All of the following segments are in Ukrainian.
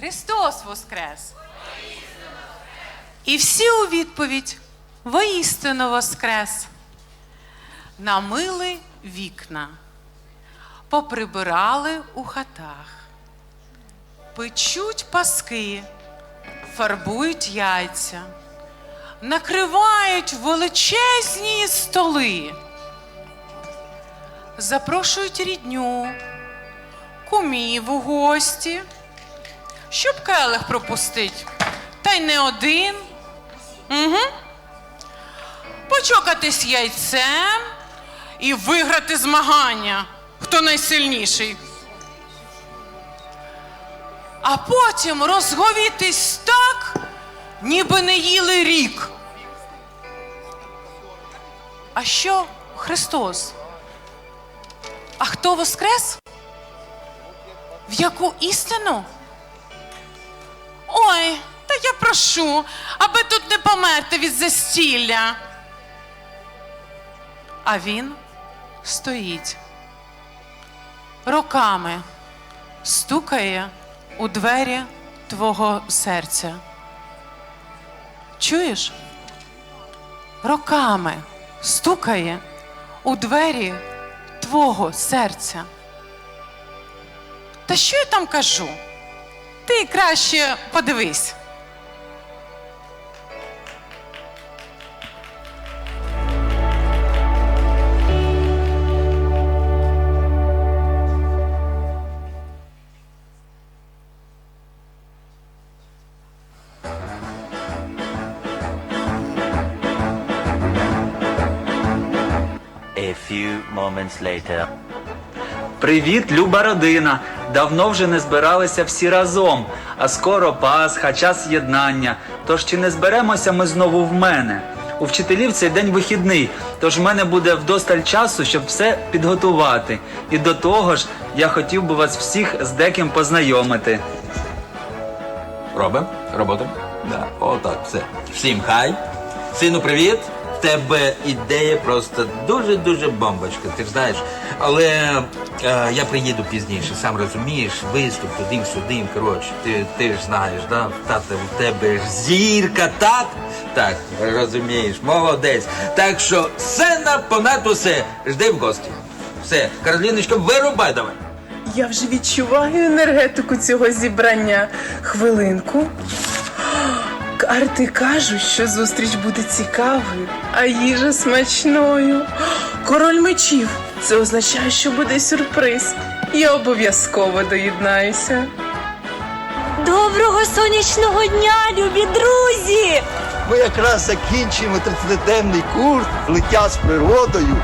Христос Воскрес! І всі у відповідь воістину Воскрес. Намили вікна, поприбирали у хатах, печуть паски, фарбують яйця, накривають величезні столи, запрошують рідню, кумів у гості, щоб келих пропустить, та й не один. Угу. Почокатись яйцем і виграти змагання, хто найсильніший. А потім розговітись так, ніби не їли рік. А що Христос? А хто воскрес? В яку істину? Ой, та я прошу, аби тут не померти від застілля. А він стоїть роками стукає у двері твого серця. Чуєш? Роками стукає у двері твого серця. Та що я там кажу? Ти краще подивись. A few moments later. Привіт, люба родина! Давно вже не збиралися всі разом, а скоро Пасха, час єднання. Тож чи не зберемося ми знову в мене? У вчителів цей день вихідний, тож в мене буде вдосталь часу, щоб все підготувати. І до того ж, я хотів би вас всіх з деким познайомити. Робимо? Робота? Да. Отак, все. Всім хай. Сину, привіт. Тебе ідея просто дуже-дуже бомбочка, ти ж знаєш. Але е, я приїду пізніше, сам розумієш, виступ туди сюди коротше, ти, ти ж знаєш, да? Тата, у тебе ж зірка, так? Так, розумієш, молодець. Так що сцена понад усе. Жди в гості. Все, Кароліночка, вирубай давай. Я вже відчуваю енергетику цього зібрання. Хвилинку. Карти кажуть, що зустріч буде цікавою, а їжа смачною. Король мечів. Це означає, що буде сюрприз. Я обов'язково доєднаюся. Доброго сонячного дня, любі друзі! Ми якраз закінчуємо 30-денний курс життя з природою.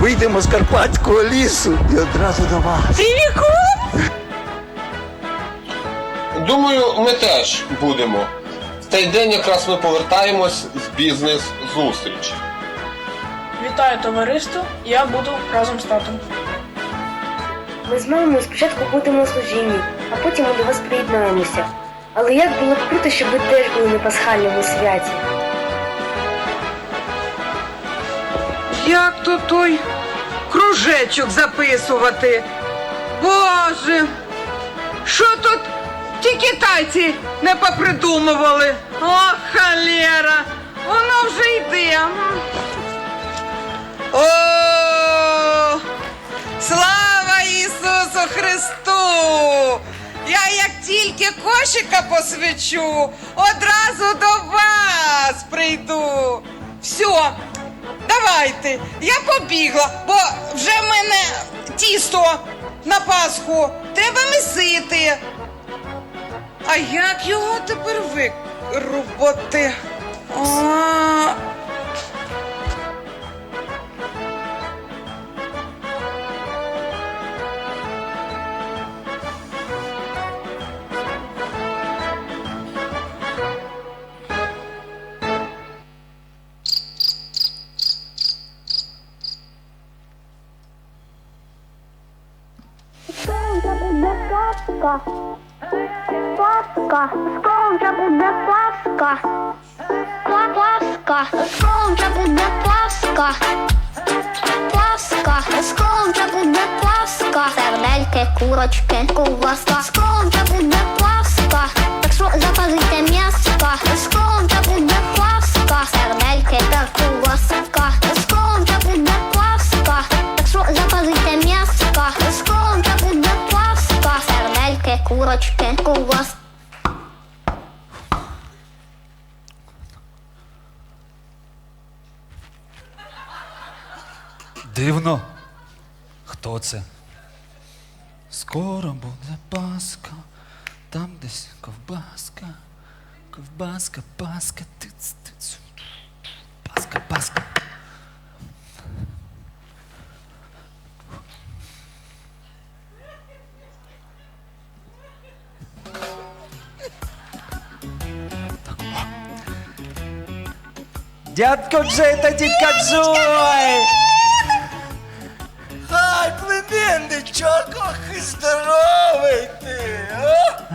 Вийдемо з Карпатського лісу і одразу до вас. Привіку! Думаю, ми теж будемо. Той день якраз ми повертаємось з бізнес-зустрічі. Вітаю товариство, я буду разом з татом. Ми з мамою спочатку будемо у служінні, а потім ми до вас приєднаємося. Але як було б круто, щоб ви теж були на пасхальному святі. Як то той кружечок записувати? Боже, що тут ті китайці не попридумували? О, халера! Воно вже йде. О! Слава Ісусу Христу! Я як тільки кошика посвячу, одразу до вас прийду. Все, давайте, я побігла, бо вже в мене тісто на Пасху. Треба місити. А як його тепер викрубати? А... мене ковбас. Дивно. Хто це? Скоро буде Пасха, там десь ковбаска, ковбаска, паска, тиц, тиц. Паска, паска. Дядько Джей та тітка Джой! Хай, племінничок, ох і здоровий ти,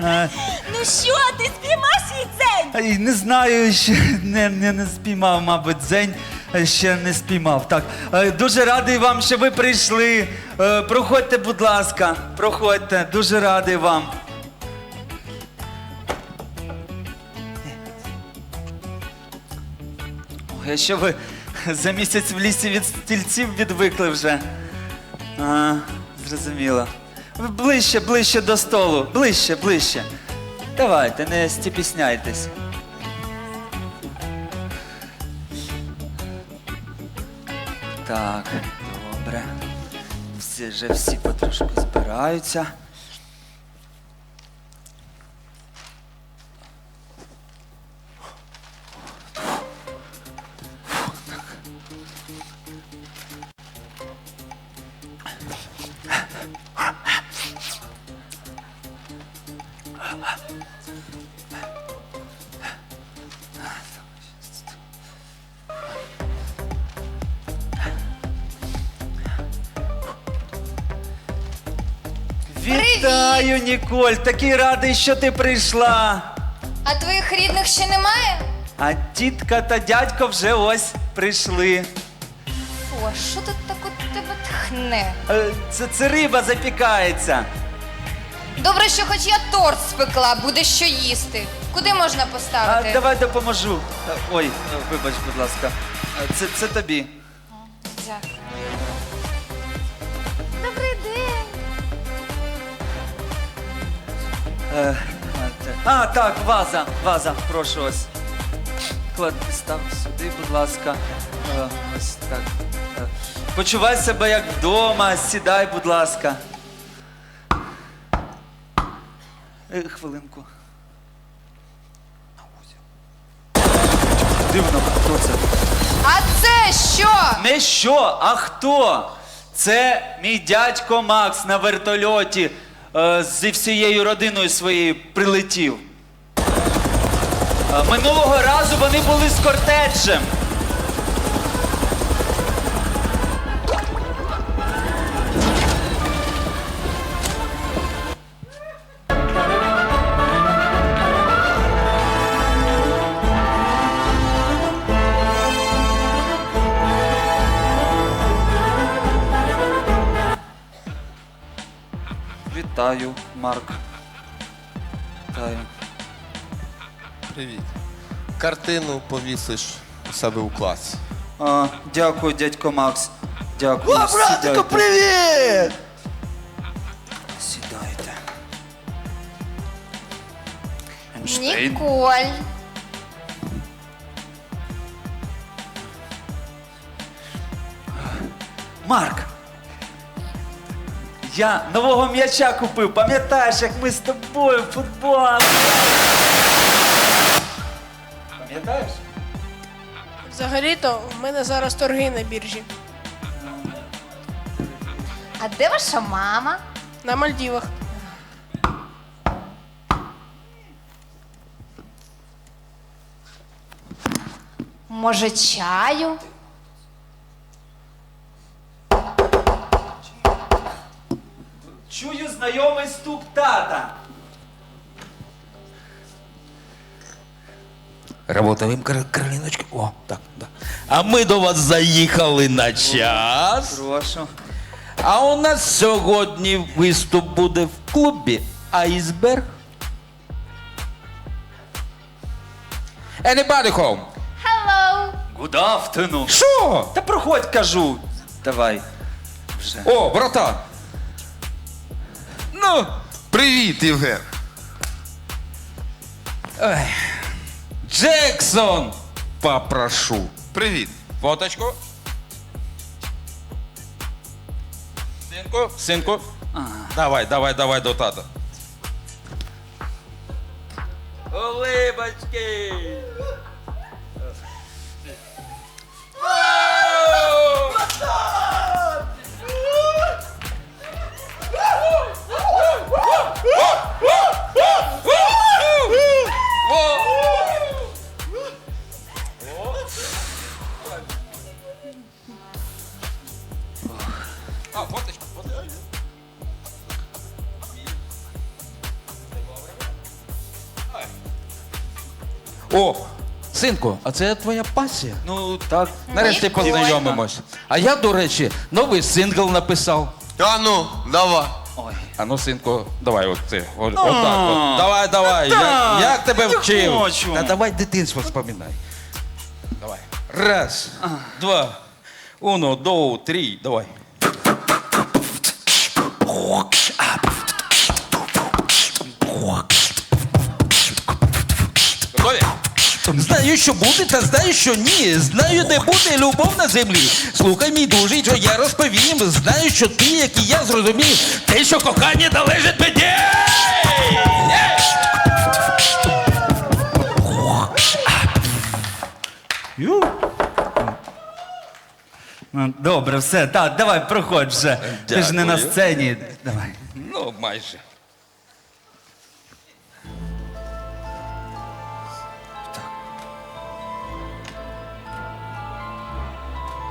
а? Ну що, ти спіймав свій дзень? Ай, Не знаю, ще не, не, не спіймав, мабуть, дзень е, ще не спіймав. Так, е, дуже радий вам, що ви прийшли. Е, Проходьте, будь ласка, проходьте, дуже радий вам. А що ви за місяць в лісі від стільців відвикли вже? Ага, зрозуміло. Ви ближче, ближче до столу, ближче, ближче. Давайте, не стіпісняйтесь. Так, добре. Всі вже всі потрошку збираються. Вітаю, Ніколь! Такий радий, що ти прийшла. А твоїх рідних ще немає? А тітка та дядько вже ось прийшли. Фу, а що тут так у тебе тхне? Е, Це, це риба запікається. Добре, що хоч я торт спекла, буде що їсти. Куди можна А, поставити? давай допоможу. Е, Ой, е, вибач, будь ласка. Е, Це, це тобі. Е, а, так, ваза, ваза, прошу ось. Клад, став сюди, будь ласка. Е, Ось так. Е, Почувай себе як вдома, сідай, будь ласка. Е, Хвилинку. Дивно, хто це? А це що? Не що, а хто? Це мій дядько Макс на вертольоті зі всією родиною своєю прилетів. Е, минулого разу вони були з кортеджем. Вітаю, Марк. Вітаю. Привіт. Картину повісиш у себе у класі. А, дякую, дядько Макс. Дякую. О, братику, Сідайте. привіт! Сідайте. Ейнштейн. Ніколь. Марк! Я нового м'яча купив, пам'ятаєш, як ми з тобою в футбол. Пам'ятаєш? Взагалі-то в мене зараз торги на біржі. А де ваша мама? На Мальдівах. Може, чаю? Знайомий стук тата. Работаємо, Кар- Кароліночка. О, так, так. А ми до вас заїхали на час. Прошу. А у нас сьогодні виступ буде в клубі Айсберг. Anybody home? Hello. Good afternoon. Що? Та проходь, кажу. Давай. Вже. О, братан. Ну, привіт, Євген. Джексон! Попрошу. Привіт. Фоточку. Синку, синку. Давай, давай, давай до тата. Улибочки! А, фоточку, фоточку. О, синку, а це твоя пасія? Ну так. Нарешті познайомимось. А я, до речі, новий сингл написав. А ну, давай. А ну, синку, давай от ти. От, отак от. Давай, давай. Як, як тебе вчив? хочу. Та давай дитинство вспоминай. Давай. Раз, два, уно, доу, три, давай. Знаю, що буде, та знаю, що ні. Знаю, де буде любов на землі. Слухай, мій дружий, що я розповім. Знаю, що ти, як і я, зрозумів, те, що кохання належить мені. Ну, Добре, все, так, давай, проходь вже. Ти ж не на Дякую. сцені. Давай. Ну, майже.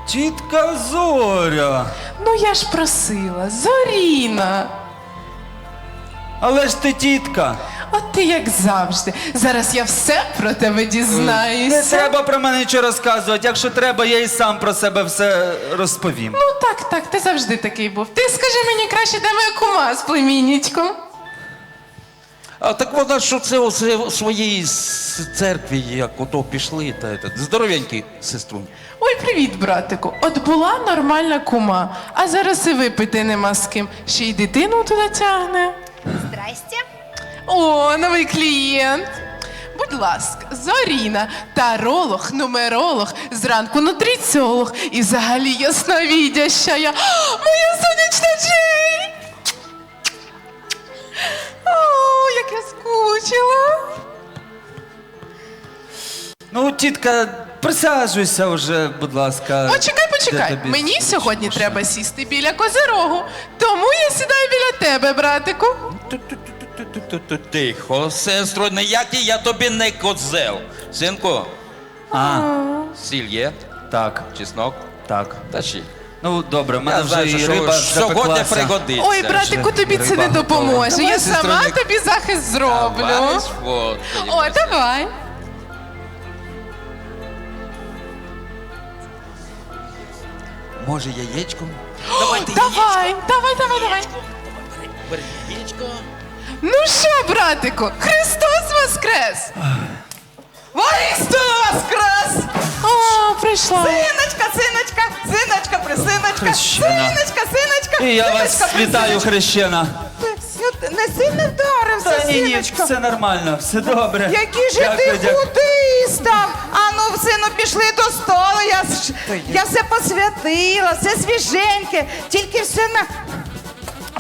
Тітка Зоря. Ну я ж просила, Зоріна. Але ж ти тітка. От ти як завжди. Зараз я все про тебе дізнаюся. Не треба про мене нічого розказувати. Якщо треба, я і сам про себе все розповім. Ну так, так, ти завжди такий був. Ти скажи мені краще, де моя кума з племінничком. А так вона що це оце у своїй с- церкві, як ото пішли, та этот, здоровенький сеструнь. Ой, привіт, братику. От була нормальна кума, а зараз і випити нема з ким. Ще й дитину туди тягне. Здрасте. О, новий клієнт. Будь ласка, Зоріна, таролог, нумеролог, зранку нутриціолог і взагалі ясновідяща. Я... Моя сонячна скучила. Ну, тітка, присаджуйся вже, будь ласка. Почекай, почекай. тобі Мені зручно? сьогодні треба сісти біля козирогу. Тому я сідаю біля тебе, братику. Тихо, сестро, ніякий я тобі не козел. Синку, А, сіль є, так, чеснок, так. та ще. Ну, добре, в мене Я вже знаю, і що риба сьогодні запеклася. пригодиться. Ой, братику, тобі це не допоможе. Давай, Я сама сестричко. тобі захист зроблю. Давай. О, давай. Може, яєчко? Давай, давай, давай, давай. Бери яєчко. Ну що, братику, Христос Воскрес! Воістину воскрес! О, прийшла. Синочка, синочка, синочка, присиночка, Хрещена. синочка, синочка, І я вас вітаю, присиночка. хрещена. Ти Не сильно вдарився, Та ні, ні, синочка. все нормально, все добре. Який же ти худий став? А ну, сину, пішли до столу. Я, ж- я все посвятила, все свіженьке. Тільки все на.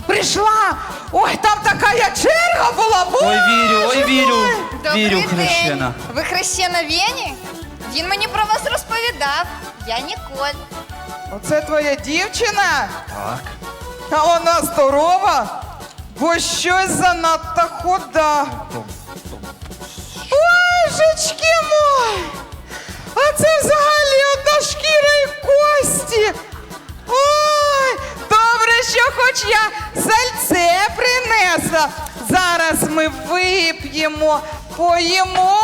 Прийшла. Ой, там така я черга була. Ой, вірю, ой, вірю. Добрий Вірю, день. хрещена. Ви хрещена Вені? Він мені про вас розповідав. Я Ніколь. Оце твоя дівчина? Так. А вона здорова, бо щось занадто худа. Божечки мой! А це взагалі одна шкіра і кості. Ой, добре, що хоч я сальце принесла. Зараз ми вип'ємо, поїмо.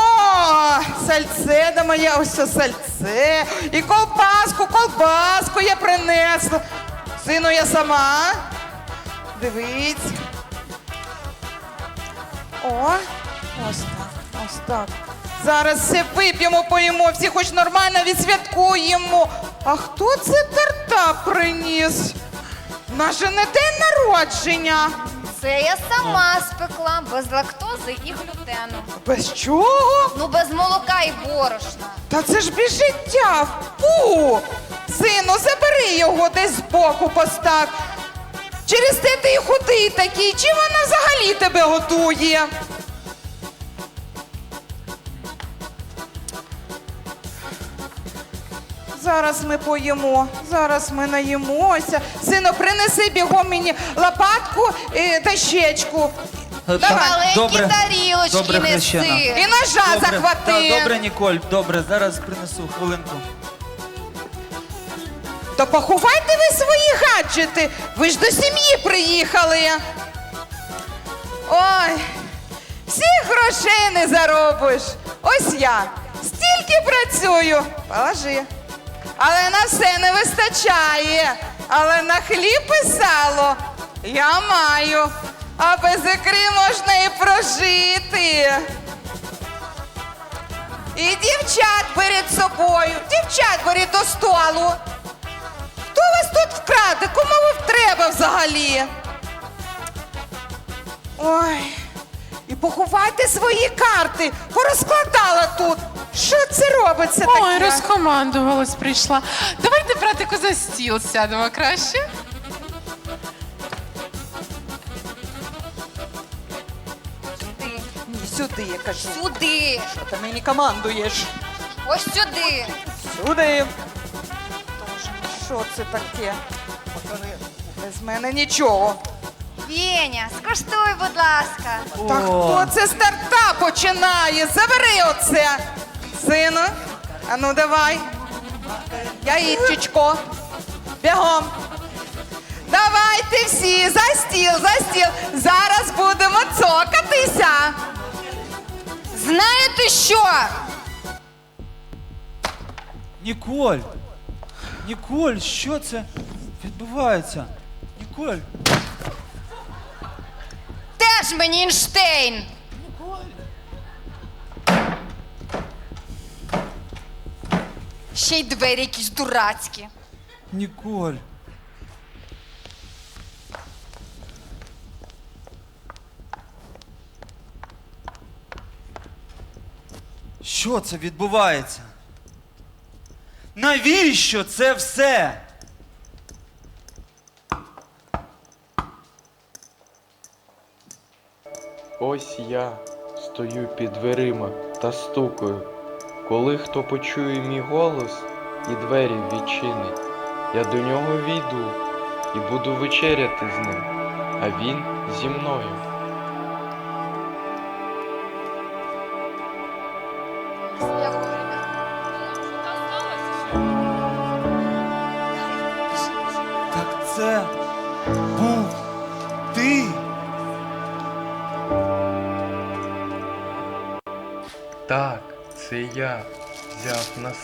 Сальце да моє, ось це сальце. І колбаску, колбаску я принесла. Сину, я сама. Дивись. О, ось так, ось так. Зараз все вип'ємо, поїмо, всі хоч нормально відсвяткуємо. А хто це торта приніс? Наше не день народження. Це я сама спекла, без лактози лактози і глютену. Без чого? Ну, без молока і борошна. Та це ж без життя. Фу! Сину, забери його десь збоку постав. Через те ти і худий такий. Чи вона взагалі тебе готує? Зараз ми поїмо, зараз ми наїмося. Сину, принеси бігом мені лопатку е, та щечку. Маленькі тарілочки добре, неси. хрещена. І ножа захвати. Так, добре, Ніколь, добре, зараз принесу хвилинку. То поховайте ви свої гаджети. Ви ж до сім'ї приїхали. Ой, всіх грошей не заробиш. Ось я стільки працюю. Положи. Але на все не вистачає. Але на хліб і сало я маю. А без ікри можна і прожити. І дівчат беріть з собою. Дівчат беріть до столу. Хто вас тут вкраде? Кому ви треба взагалі? Ой, і поховайте свої карти. Порозкладала тут. Що це робиться таке? Ой, розкомандувалась прийшла. Давайте, братику, за стіл сядемо краще. Сюди, я кажу. Сюди. Що ти мені командуєш? Ось сюди. Сюди. Що це таке? Без мене нічого. Веня, скуштуй, будь ласка. Та хто це старта починає? Забери оце. Сину, а ну давай. Яєчечко. Бігом. Давайте всі за стіл, за стіл. Зараз будемо цокатися. Знаєте що? Ніколь! Ніколь, що це відбувається? Ніколь! Теж мені Ейнштейн. Ще й двері якісь дурацькі. Ніколь! Що це відбувається? Навіщо це все? Ось я стою під дверима та стукаю. Коли хто почує мій голос і двері відчинить, я до нього війду і буду вечеряти з ним, а він зі мною.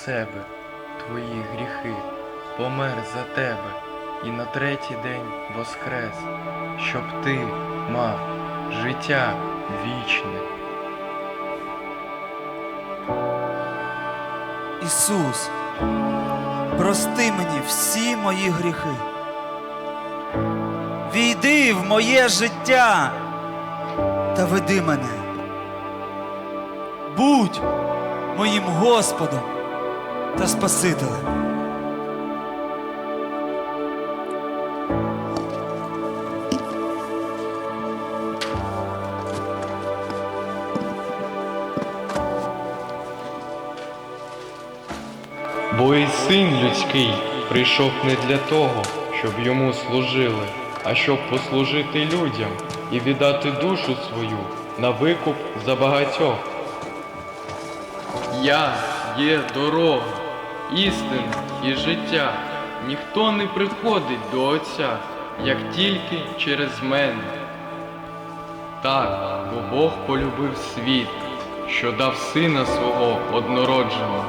Себе твої гріхи, помер за тебе і на третій день воскрес, щоб ти мав життя вічне. Ісус, прости мені всі мої гріхи. Війди в моє життя та веди мене. Будь моїм Господом та Спасителем. Бо і син людський прийшов не для того, щоб йому служили, а щоб послужити людям і віддати душу свою на викуп за багатьох. Я є дорога, істина і життя. Ніхто не приходить до Отця, як тільки через мене. Так, бо Бог полюбив світ, що дав сина свого однородженого,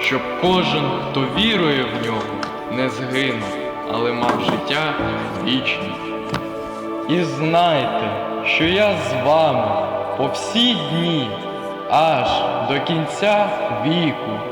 щоб кожен, хто вірує в нього, не згинув, але мав життя вічне. І знайте, що я з вами по всі дні, аж до кінця віку.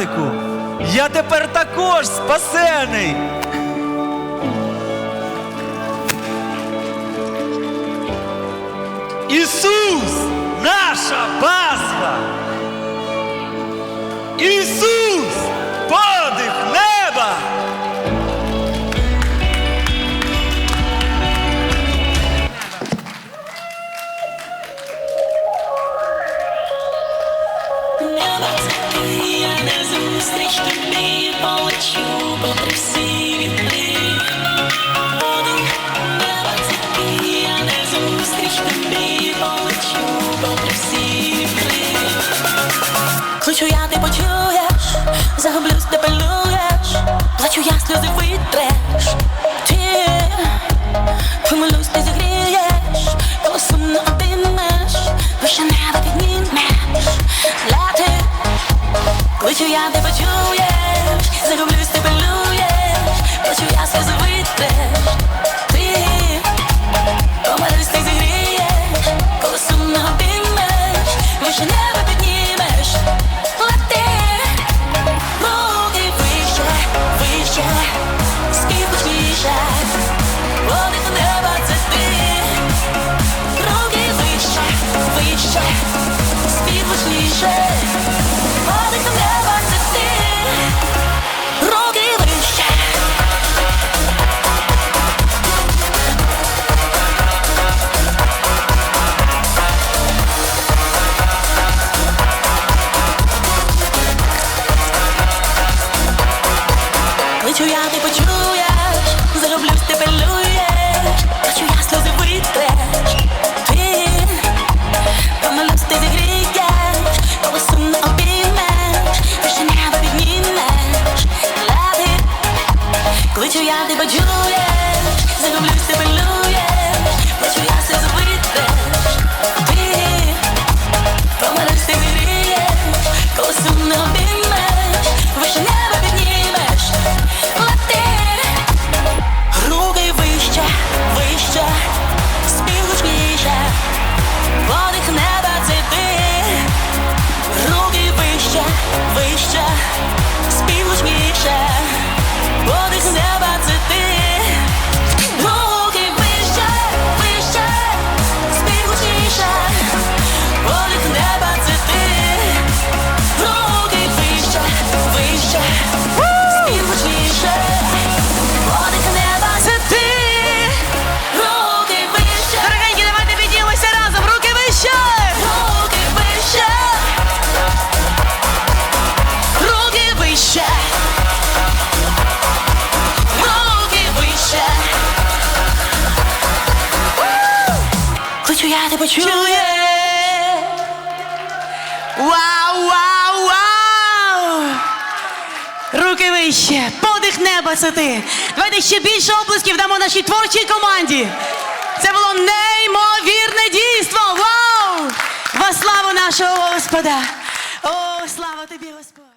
Братику, я тепер також спасений. Загублюсь, ти пилюєш, плачу я, сльози витреш. Ти помилусь, ти зігрієш, коли сумно обіймеш, вище небо піднімеш, ляти. Кличу я, ти почуєш, загублюсь, ти пилюєш, плачу я, сльози витреш. Ти помилусь, ти зігрієш, коли сумно обіймеш, вище небо я, ти почуєш, зароблюсь, ти пилюєш, Хочу я тебе чує. Вау, вау, вау! Руки вище, подих неба це. Давайте ще більше оплесків дамо нашій творчій команді. Це було неймовірне дійство. Вау! Во славу нашого Господа! О, слава тобі, Господь!